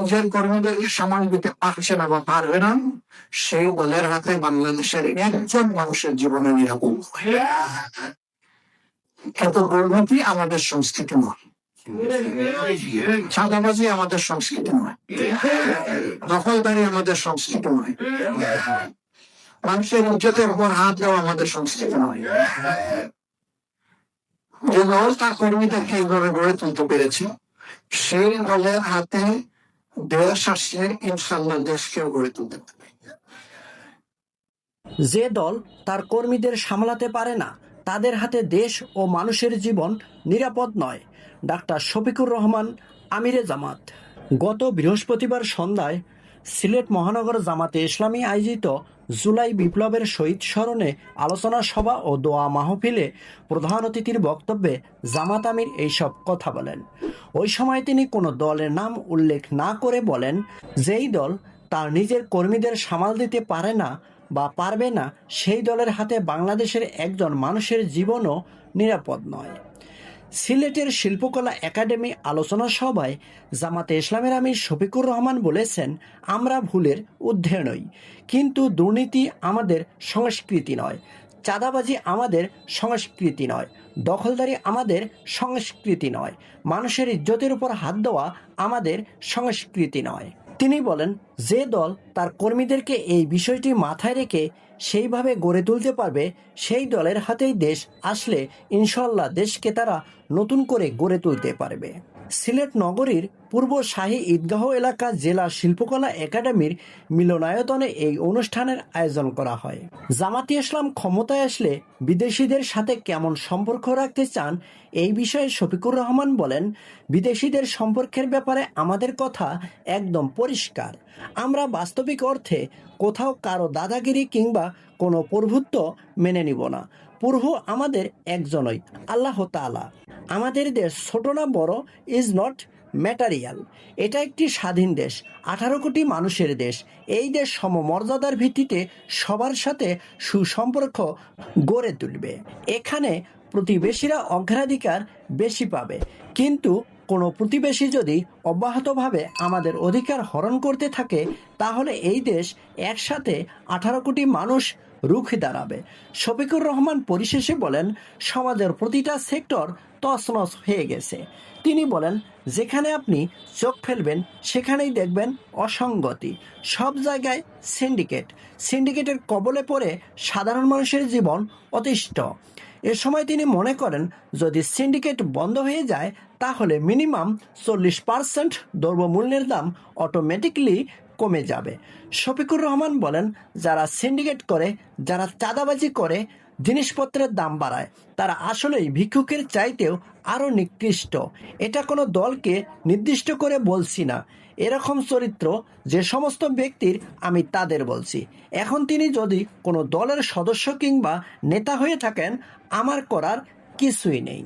নিজের কর্মীদেরকে দিতে পারছে না বা পারবে না সেই হাতে বাংলাদেশের একজন মানুষের জীবনে নিরাপদ। কিন্তু দুর্নীতি আমাদের সংস্কৃতি নয়। আমাদের সংস্কৃতি নয়। দখলদারি আমাদের সংস্কৃতি নয়। মানুষের ইজ্জতের উপর হাত দেওয়া আমাদের সংস্কৃতি নয়। যে দল তার কর্মীদেরকে এইভাবে গড়ে তুলতে পেরেছে সেই দলের হাতে দেশ আসছে, ইনশাল্লাহ দেশকেও গড়ে তুলতে যে দল তার কর্মীদের সামলাতে পারে না, তাদের হাতে দেশ ও মানুষের জীবন নিরাপদ নয়। ডাক্তার শফিকুর রহমান, আমিরে জামাত। গত বৃহস্পতিবার সন্ধ্যায় সিলেট মহানগর জামাতে ইসলামী আয়োজিত জুলাই বিপ্লবের শহীদ স্মরণে আলোচনা সভা ও দোয়া মাহফিলে প্রধান অতিথির বক্তব্যে জামাত আমির এইসব কথা বলেন। ওই সময় তিনি কোনো দলের নাম উল্লেখ না করে বলেন যেই দল তার নিজের কর্মীদের সামাল দিতে পারে না বা পারবে না, সেই দলের হাতে বাংলাদেশের একজন মানুষের জীবনও নিরাপদ নয়। সিলেটের শিল্পকলা একাডেমি আলোচনা সভায় জামাতে ইসলামের আমির শফিকুর রহমান বলেছেন, আমরা ভুলের ঊর্ধ্বে নই, কিন্তু দুর্নীতি আমাদের সংস্কৃতি নয়। চাঁদাবাজি আমাদের সংস্কৃতি নয়, দখলদারি আমাদের সংস্কৃতি নয়, মানুষের ইজ্জতের উপর হাত দেওয়া আমাদের সংস্কৃতি নয়। তিনি বলেন, যে দল তার কর্মীদেরকে এই বিষয়টি মাথায় রেখে সেইভাবে গড়ে তুলতে পারবে, সেই দলের হাতেই দেশ আসলে ইনশাল্লাহ দেশকে তারা নতুন করে গড়ে তুলতে পারবে। সিলেট নগরীর পূর্ব শাহী ঈদগাহ এলাকা জেলা শিল্পকলা একাডেমির মিলনায়তনে এই অনুষ্ঠানের আয়োজন করা হয়। জামাতি ইসলাম ক্ষমতায় আসলে বিদেশিদের সাথে কেমন সম্পর্ক রাখতে চান এই বিষয়ে শফিকুর রহমান বলেন, বিদেশিদের সম্পর্কের ব্যাপারে আমাদের কথা একদম পরিষ্কার। আমরা বাস্তবিক অর্থে কোথাও কারও দাদাগিরি কিংবা কোনো প্রভুত্ব মেনে নিব না। প্রভু আমাদের একজনই, আল্লাহ তাআলা। আমাদের দেশ ছোট না বড় ইজ নট ম্যাটারিয়াল এটা একটি স্বাধীন দেশ, আঠারো কোটি মানুষের দেশ। এই দেশ সমমর্যাদার ভিত্তিতে সবার সাথে সুসম্পর্ক গড়ে তুলবে। এখানে প্রতিবেশীরা অগ্রাধিকার বেশি পাবে। কিন্তু কোনো প্রতিবেশী যদি অব্যাহতভাবে আমাদের অধিকার হরণ করতে থাকে, তাহলে এই দেশ একসাথে আঠারো কোটি মানুষ রুখে দাঁড়াবে। শফিকুর রহমান পরিশেষে বলেন, সমাজের প্রতিটা সেক্টর তছনছ হয়ে গেছে। তিনি বলেন, যেখানে আপনি চোখ ফেলবেন, সেখানেই দেখবেন অসঙ্গতি। সব জায়গায় সিন্ডিকেট। সিন্ডিকেটের কবলে পড়ে সাধারণ মানুষের জীবন অতিষ্ঠ। এ সময় তিনি মনে করেন, যদি সিন্ডিকেট বন্ধ হয়ে যায়, তাহলে মিনিমাম চল্লিশ পার্সেন্ট দ্রব্যমূল্যের দাম অটোমেটিকলি কমে যাবে। শফিকুর রহমান বলেন, যারা সিন্ডিকেট করে, যারা চাঁদাবাজি করে জিনিসপত্রের দাম বাড়ায়। তারা আসলেই ভিক্ষুকের চাইতেও আরও নিকৃষ্ট। এটা কোনো দলকে নির্দিষ্ট করে বলছি না। এরকম চরিত্র যে সমস্ত ব্যক্তির আমি তাদের বলছি। এখন তিনি যদি কোনো দলের সদস্য কিংবা নেতা হয়ে থাকেন, আমার করার কিছুই নেই।